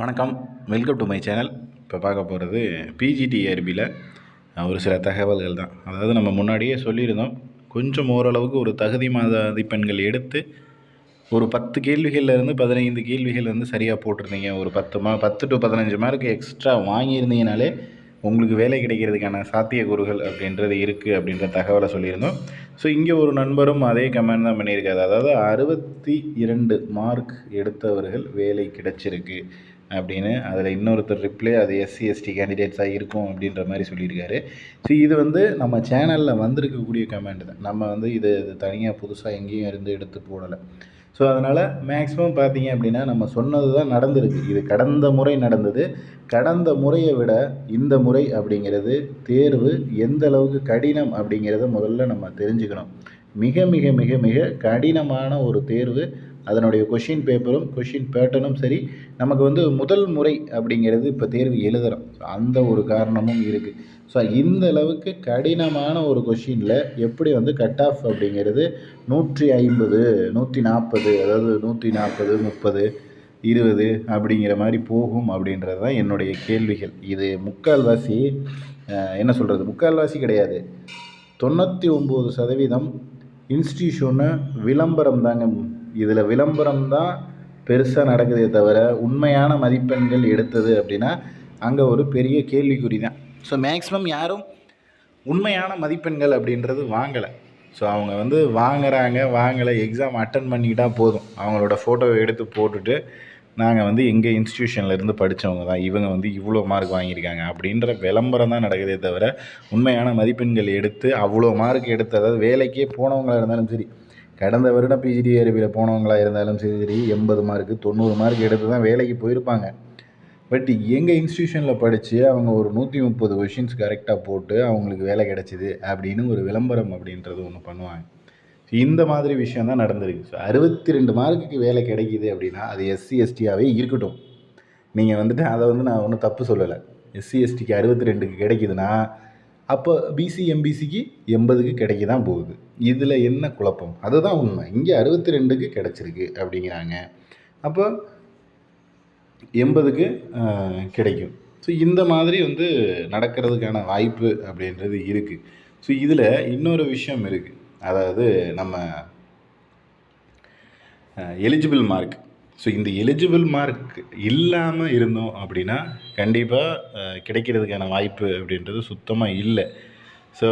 வணக்கம். Welcome to my channel இப்போ பார்க்க போகிறது பிஜிடிஆர்பியில் ஒரு சில தகவல்கள் தான். அதாவது நம்ம முன்னாடியே சொல்லியிருந்தோம் கொஞ்சம் ஓரளவுக்கு ஒரு தகுதி மதிப்பெண்கள் எடுத்து ஒரு பத்து கேள்விகள்லேருந்து பதினைந்து கேள்விகள் வந்து சரியாக போட்டிருந்தீங்க. ஒரு பத்து மா பத்து டு பதினஞ்சு மார்க் எக்ஸ்ட்ரா வாங்கியிருந்தீங்கனாலே உங்களுக்கு வேலை கிடைக்கிறதுக்கான சாத்தியக்கூறுகள் அப்படின்றது இருக்குது அப்படின்ற தகவலை சொல்லியிருந்தோம். ஸோ இங்கே ஒரு நண்பரும் அதே கமெண்ட் தான் பண்ணியிருக்காரு. அதாவது அறுபத்தி இரண்டு மார்க் எடுத்தவர்கள் வேலை கிடைச்சிருக்கு. அப்படின்னு. அதில் இன்னொருத்தர் ரிப்ளை அது எஸ்சி எஸ்டி கேண்டிடேட்ஸாக இருக்கும் அப்படின்ற மாதிரி சொல்லியிருக்காரு. ஸோ இது வந்து நம்ம சேனலில் வந்திருக்கக்கூடிய கமெண்ட் தான். நம்ம வந்து இது இது தனியாக புதுசாக எங்கேயும் இருந்து எடுத்து போடலை. ஸோ அதனால் மேக்ஸிமம் பார்த்தீங்க அப்படின்னா நம்ம சொன்னது தான் நடந்திருக்கு. இது கடந்த முறை நடந்தது. கடந்த முறையை விட இந்த முறை அப்படிங்கிறது தேர்வு எந்த அளவுக்கு கடினம் அப்படிங்கிறத முதல்ல நம்ம தெரிஞ்சுக்கணும். மிக மிக மிக மிக கடினமான ஒரு தேர்வு அதனுடைய கொஷின் பேப்பரும் கொஷின் பேட்டர்னும் சரி நமக்கு வந்து முதல் முறை அப்படிங்கிறது இப்போ தேர்வு எழுதுகிறோம் அந்த ஒரு காரணமும் இருக்குது ஸோ இந்த அளவுக்கு கடினமான ஒரு கொஷினில் எப்படி வந்து கட் ஆஃப் அப்படிங்கிறது நூற்றி ஐம்பது நூற்றி நாற்பது அதாவது நூற்றி நாற்பது முப்பது இருபது அப்படிங்கிற மாதிரி போகும் அப்படின்றது தான் என்னுடைய கேள்விகள். இது முக்கால்வாசி என்ன சொல்கிறது முக்கால்வாசி கிடையாது. தொண்ணூற்றி ஒம்பது சதவீதம் இன்ஸ்டியூஷனு விளம்பரம் தாங்க இதில் விளம்பரம் தான் பெருசாக நடக்குதே தவிர உண்மையான மதிப்பெண்கள் எடுத்தது அப்படின்னா அங்கே ஒரு பெரிய கேள்விக்குறி தான் ஸோ மேக்ஸிமம் யாரும் உண்மையான மதிப்பெண்கள் அப்படின்றது வாங்கலை. ஸோ அவங்க வந்து வாங்குகிறாங்க வாங்கலை எக்ஸாம் அட்டன் பண்ணிக்கிட்டால் போதும். அவங்களோட ஃபோட்டோவை எடுத்து போட்டுட்டு நாங்கள் வந்து எங்கள் இன்ஸ்டியூஷன்லேருந்து படித்தவங்க தான். இவங்க வந்து இவ்வளோ மார்க் வாங்கியிருக்காங்க அப்படின்ற விளம்பரம் தான் நடக்குதே தவிர உண்மையான மதிப்பெண்கள் எடுத்து அவ்வளோ மார்க் எடுத்து அதாவது வேலைக்கே போனவங்களாக இருந்தாலும் சரி கடந்த வருடம் பிஜிடி அறிவியில் போனவங்களாக இருந்தாலும் சரி சரி எண்பது மார்க்கு தொண்ணூறு மார்க் எடுத்து தான் வேலைக்கு போயிருப்பாங்க. பட் எங்கள் இன்ஸ்டியூஷனில் படித்து அவங்க ஒரு நூற்றி முப்பது கொஷின்ஸ் கரெக்டாக போட்டு அவங்களுக்கு வேலை கிடச்சிது அப்படின்னு ஒரு விளம்பரம் அப்படின்றது ஒன்று பண்ணுவாங்க. ஸோ இந்த மாதிரி விஷயம் தான் நடந்திருக்கு. ஸோ அறுபத்தி ரெண்டு மார்க்குக்கு வேலை கிடைக்கிது அப்படின்னா அது எஸ்சி எஸ்டியாகவே இருக்கட்டும். நீங்கள் வந்துட்டு அதை வந்து நான் ஒன்றும் தப்பு சொல்லலை. எஸ்சி எஸ்டிக்கு அறுபத்தி ரெண்டுக்கு கிடைக்குதுன்னா அப்போ பிசி எம்பிசிக்கு எண்பதுக்கு கிடைக்க தான் போகுது. இதில் என்ன குழப்பம்? அதுதான் உண்மை. இங்கே அறுபத்தி ரெண்டுக்கு கிடச்சிருக்கு அப்படிங்கிறாங்க. அப்போ எண்பதுக்கு கிடைக்கும். ஸோ இந்த மாதிரி வந்து நடக்கிறதுக்கான வாய்ப்பு அப்படின்றது இருக்குது ஸோ இதில் இன்னொரு விஷயம் இருக்குது அதாவது நம்ம எலிஜிபிள் மார்க் ஸோ இந்த எலிஜிபிள் மார்க் இல்லாமல் இருந்தோம் அப்படின்னா கண்டிப்பாக கிடைக்கிறதுக்கான வாய்ப்பு அப்படின்றது சுத்தமாக இல்லை. ஸோ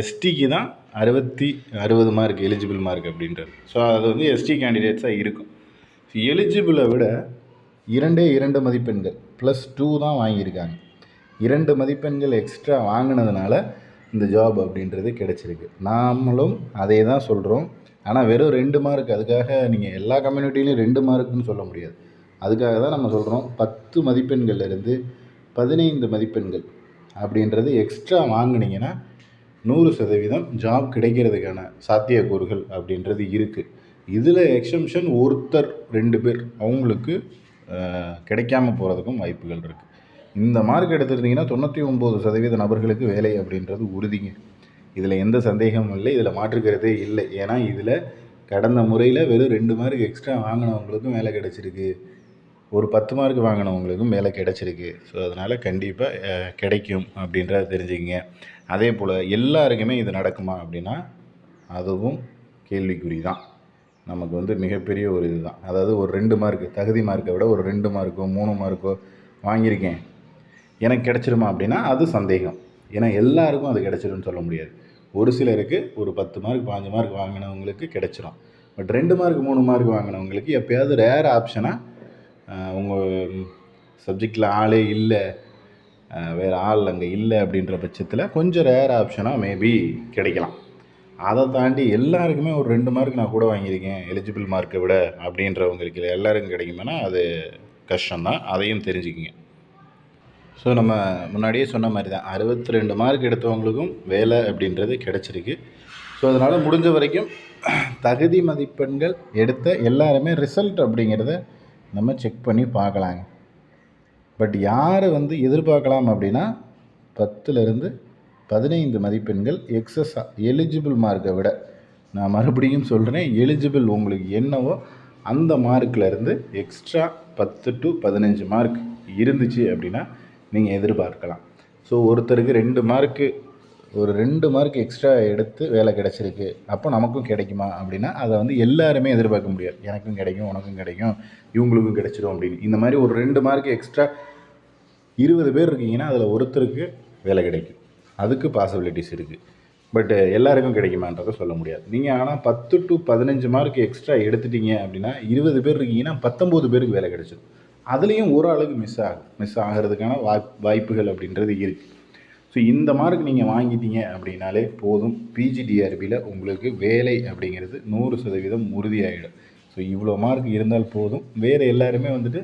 எஸ்டிக்கு தான் அறுபத்தி அறுபது மார்க் எலிஜிபிள் மார்க் அப்படின்றது. ஸோ அது வந்து எஸ்டி கேண்டிடேட்ஸாக இருக்கும். எலிஜிபிளை விட இரண்டே இரண்டு மதிப்பெண்கள் ப்ளஸ் டூ தான் வாங்கியிருக்காங்க. இரண்டு மதிப்பெண்கள் எக்ஸ்ட்ரா வாங்கினதுனால இந்த ஜாப் அப்படின்றது கிடச்சிருக்கு. நாமளும் அதே தான் சொல்கிறோம் ஆனால் வெறும் ரெண்டு மார்க் அதுக்காக நீங்கள் எல்லா கம்யூனிட்டிலையும் ரெண்டு மார்க்குன்னு சொல்ல முடியாது. அதுக்காக தான் நம்ம சொல்கிறோம் பத்து மதிப்பெண்கள்லேருந்து பதினைந்து மதிப்பெண்கள் அப்படின்றது எக்ஸ்ட்ரா வாங்குனீங்கன்னா நூறு சதவீதம் ஜாப் கிடைக்கிறதுக்கான சாத்தியக்கூறுகள் அப்படின்றது இருக்குது இதில் எக்ஸம்ஷன் ஒருத்தர் ரெண்டு பேர் அவங்களுக்கு கிடைக்காம போகிறதுக்கும் வாய்ப்புகள் இருக்குது இந்த மார்க் எடுத்துருந்தீங்கன்னா தொண்ணூற்றி ஒம்பது சதவீத நபர்களுக்கு வேலை அப்படின்றது உறுதிங்க. இதில் எந்த சந்தேகமும் இல்லை இதில் மாற்றுக்கிறதே இல்லை. ஏன்னா இதில் கடந்த முறையில் வெறும் ரெண்டு மார்க் எக்ஸ்ட்ரா வாங்கினவங்களுக்கும் வேலை கிடச்சிருக்கு. ஒரு பத்து மார்க் வாங்கினவங்களுக்கும் வேலை கிடச்சிருக்கு. ஸோ அதனால் கண்டிப்பாக கிடைக்கும் அப்படின்றத தெரிஞ்சுக்கிங்க. அதே போல் எல்லாருக்குமே இது நடக்குமா அப்படின்னா அதுவும் கேள்விக்குறி தான். நமக்கு வந்து மிகப்பெரிய ஒரு இதுதான் அதாவது ஒரு ரெண்டு மார்க்கு தகுதி மார்க்கை விட ஒரு ரெண்டு மார்க்கோ மூணு மார்க்கோ வாங்கியிருக்கேன். எனக்கு கிடச்சிருமா அப்படின்னா அது சந்தேகம். ஏன்னா எல்லாருக்கும் அது கிடச்சிரும்னு சொல்ல முடியாது. ஒரு சிலருக்கு ஒரு பத்து மார்க் பாஞ்சு மார்க் வாங்கினவங்களுக்கு கிடச்சிரும். பட் ரெண்டு மார்க் மூணு மார்க் வாங்கினவங்களுக்கு எப்போயாவது ரேர் ஆப்ஷனாக உங்கள் சப்ஜெக்டில் ஆளே இல்லை வேறு ஆள் அங்கே இல்லை அப்படின்ற பட்சத்தில் கொஞ்சம் ரேர் ஆப்ஷனாக மேபி கிடைக்கலாம். அதை தாண்டி எல்லாருக்குமே ஒரு ரெண்டு மார்க் நான் கூட வாங்கியிருக்கேன் எலிஜிபிள் மார்க்கை விட அப்படின்றவங்களுக்கு எல்லாருக்கும் கிடைக்குமேனா அது கஷ்டம்தான். அதையும் தெரிஞ்சுக்கிங்க. ஸோ நம்ம முன்னாடியே சொன்ன மாதிரி தான். அறுபத்தி ரெண்டு மார்க் எடுத்தவங்களுக்கும் வேலை அப்படின்றது கிடச்சிருக்கு. ஸோ அதனால் முடிஞ்ச வரைக்கும் தகுதி மதிப்பெண்கள் எடுத்த எல்லாருமே ரிசல்ட் அப்படிங்கிறத நம்ம செக் பண்ணி பார்க்கலாங்க. பட் யாரை வந்து எதிர்பார்க்கலாம் அப்படின்னா பத்துலேருந்து பதினைந்து மதிப்பெண்கள் எக்ஸஸ் எலிஜிபிள் மார்க்கை விட. நான் மறுபடியும் சொல்கிறேன் எலிஜிபிள் உங்களுக்கு என்னவோ அந்த மார்க்கில் இருந்து எக்ஸ்ட்ரா பத்து டு பதினஞ்சு மார்க் இருந்துச்சு அப்படின்னா நீங்கள் எதிர்பார்க்கலாம். ஸோ ஒருத்தருக்கு ரெண்டு மார்க்கு ஒரு ரெண்டு மார்க் எக்ஸ்ட்ரா எடுத்து வேலை கிடச்சிருக்கு. அப்போ நமக்கும் கிடைக்குமா? அப்படின்னா அதை வந்து எல்லாருமே எதிர்பார்க்க முடியாது. எனக்கும் கிடைக்கும் உனக்கும் கிடைக்கும் இவங்களுக்கும் கிடைச்சிடும் அப்படின்னு. இந்த மாதிரி ஒரு ரெண்டு மார்க் எக்ஸ்ட்ரா இருபது பேர் இருக்கீங்கன்னா அதில் ஒருத்தருக்கு வேலை கிடைக்கும். அதுக்கு பாசிபிலிட்டிஸ் இருக்குது பட்டு எல்லாருக்கும் கிடைக்குமான்றதை சொல்ல முடியாது. நீங்கள் ஆனால் பத்து டு பதினஞ்சு மார்க் எக்ஸ்ட்ரா எடுத்துட்டீங்க அப்படின்னா இருபது பேர் இருக்கீங்கன்னா பத்தொம்போது பேருக்கு வேலை கிடைச்சிடும் அதுலேயும் ஒரு மிஸ் ஆகும் மிஸ் ஆகிறதுக்கான வாய்ப் வாய்ப்புகள் அப்படின்றது இருக்குது ஸோ இந்த மார்க் நீங்கள் வாங்கிட்டீங்க அப்படின்னாலே போதும். பிஜிடிஆர்பியில் உங்களுக்கு வேலை அப்படிங்கிறது நூறு சதவீதம் உறுதியாகிடும் ஸோ இவ்வளோ மார்க் இருந்தால் போதும். வேறு எல்லாருமே வந்துட்டு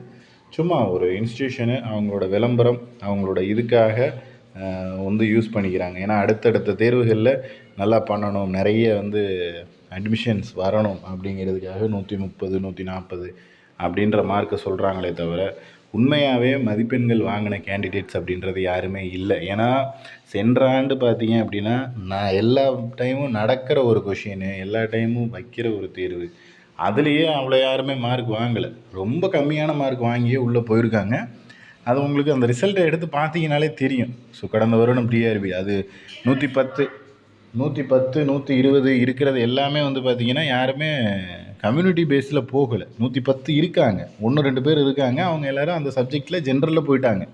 சும்மா ஒரு இன்ஸ்டியூஷனு அவங்களோட விளம்பரம் அவங்களோட இதுக்காக வந்து யூஸ் பண்ணிக்கிறாங்க. ஏன்னா அடுத்தடுத்த தேர்வுகளில் நல்லா பண்ணணும். நிறைய வந்து அட்மிஷன்ஸ் வரணும் அப்படிங்கிறதுக்காக நூற்றி முப்பது நூற்றி நாற்பது அப்படின்ற மார்க்கை சொல்கிறாங்களே தவிர உண்மையாகவே மதிப்பெண்கள் வாங்கின கேண்டிடேட்ஸ் அப்படின்றது யாருமே இல்லை. ஏன்னா சென்ற ஆண்டு பார்த்தீங்க அப்படின்னா நான் எல்லா டைமும் நடக்கிற ஒரு கொஷின் எல்லா டைமும் வைக்கிற ஒரு தேர்வு அதுலேயே அவ்வளோ யாருமே மார்க் வாங்கலை. ரொம்ப கம்மியான மார்க் வாங்கியே உள்ளே போயிருக்காங்க. அது உங்களுக்கு அந்த ரிசல்ட்டை எடுத்து பார்த்தீங்கனாலே தெரியும். ஸோ கடந்த வருடம் டிஆர்பி அது நூற்றி பத்து நூற்றி பத்து நூற்றி இருபது இருக்கிறது எல்லாமே வந்து பார்த்திங்கன்னா யாருமே கம்யூனிட்டி பேஸில் போகலை. நூற்றி பத்து இருக்காங்க. ஒன்று ரெண்டு பேர் இருக்காங்க. அவங்க எல்லாரும் அந்த சப்ஜெக்டில் ஜென்ரலில் போயிட்டாங்க.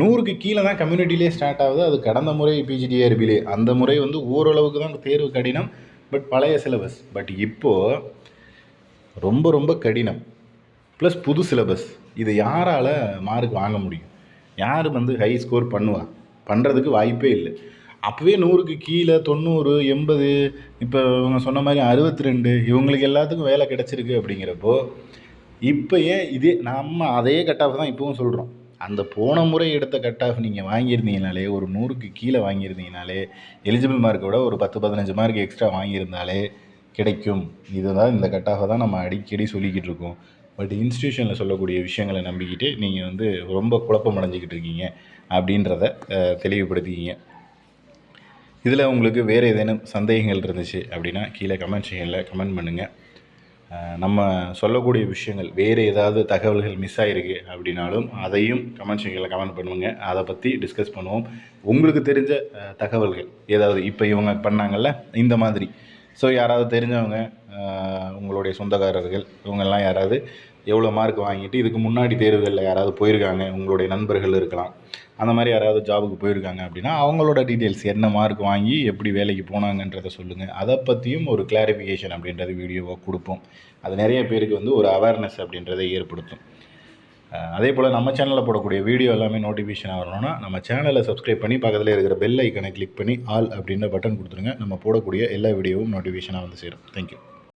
நூறுக்கு கீழே தான் கம்யூனிட்டிலே ஸ்டார்ட் ஆகுது. அது கடந்த முறை பிஜிடிஆர்பிலே அந்த முறை வந்து ஓரளவுக்கு தான் தேர்வு கடினம் பட் பழைய சிலபஸ் பட் இப்போது ரொம்ப ரொம்ப கடினம். ப்ளஸ் புது சிலபஸ் இதை யாரால் மார்க் வாங்க முடியும்? யார் வந்து ஹை ஸ்கோர் பண்ணுவா? பண்ணுறதுக்கு வாய்ப்பே இல்லை. அப்போவே நூறுக்கு கீழே தொண்ணூறு எண்பது இப்போ இவங்க சொன்ன மாதிரி அறுபத்தி ரெண்டு இவங்களுக்கு எல்லாத்துக்கும் வேலை கிடச்சிருக்கு அப்படிங்கிறப்போ இப்போ ஏன் இதே நம்ம அதே கட் ஆஃப் தான் இப்போவும் சொல்கிறோம் அந்த போன முறை எடுத்த கட் ஆஃப் நீங்கள் வாங்கியிருந்தீங்கனாலே ஒரு நூறுக்கு கீழே வாங்கியிருந்தீங்கனாலே எலிஜிபிள் மார்க்கை விட ஒரு பத்து பதினஞ்சு மார்க் எக்ஸ்ட்ரா வாங்கியிருந்தாலே கிடைக்கும். இதுதான் இந்த கட் ஆஃபை தான் நம்ம அடிக்கடி சொல்லிக்கிட்டு இருக்கோம். பட் இன்ஸ்டியூஷனில் சொல்லக்கூடிய விஷயங்களை நம்பிக்கிட்டு நீங்கள் வந்து ரொம்ப குழப்பம் அடைஞ்சிக்கிட்டு இருக்கீங்க அப்படின்றத தெளிவுபடுத்திக்கிங்க. இதில் உங்களுக்கு வேறு ஏதேனும் சந்தேகங்கள் இருந்துச்சு அப்படின்னா கீழே கமெண்ட் செக்ஷனில் கமெண்ட் பண்ணுங்கள் நம்ம சொல்லக்கூடிய விஷயங்கள் வேறு ஏதாவது தகவல்கள் மிஸ் ஆகிருக்கு அப்படின்னாலும் அதையும் கமெண்ட் செக்ஷனில் கமெண்ட் பண்ணுவோங்க அதை பற்றி டிஸ்கஸ் பண்ணுவோம். உங்களுக்கு தெரிஞ்ச தகவல்கள் ஏதாவது இப்போ இவங்க பண்ணாங்கல்ல இந்த மாதிரி. ஸோ யாராவது தெரிஞ்சவங்க உங்களுடைய சொந்தக்காரர்கள் இவங்கெல்லாம் யாராவது எவ்வளோ மார்க் வாங்கிட்டு இதுக்கு முன்னாடி தேர்வுகளில் யாராவது போயிருக்காங்க உங்களுடைய நண்பர்கள் இருக்கலாம். அந்த மாதிரி யாராவது ஜாபுக்கு போயிருக்காங்க அப்படின்னா அவங்களோட டீட்டெயில்ஸ் என்ன மார்க் வாங்கி எப்படி வேலைக்கு போனாங்கன்றதை சொல்லுங்கள் அதை பற்றியும் ஒரு கிளாரிஃபிகேஷன் அப்படின்றது வீடியோவாக கொடுப்போம். அது நிறைய பேருக்கு வந்து ஒரு அவேர்னஸ் அப்படின்றத ஏற்படுத்தும். அதே போல் நம்ம சேனலில் போடக்கூடிய வீடியோ எல்லாமே நோட்டிஃபிகேஷன் வரணும்னா நம்ம சேனலை சப்ஸ்கிரைப் பண்ணி பக்கத்தில் இருக்கிற பெல் ஐக்கனை கிளிக் பண்ணி ஆல் அப்படின்ற பட்டன் கொடுத்துருங்க. நம்ம போடக்கூடிய எல்லா வீடியோவும் நோட்டிஃபிகேஷனாக வந்து சேரும். தேங்க்யூ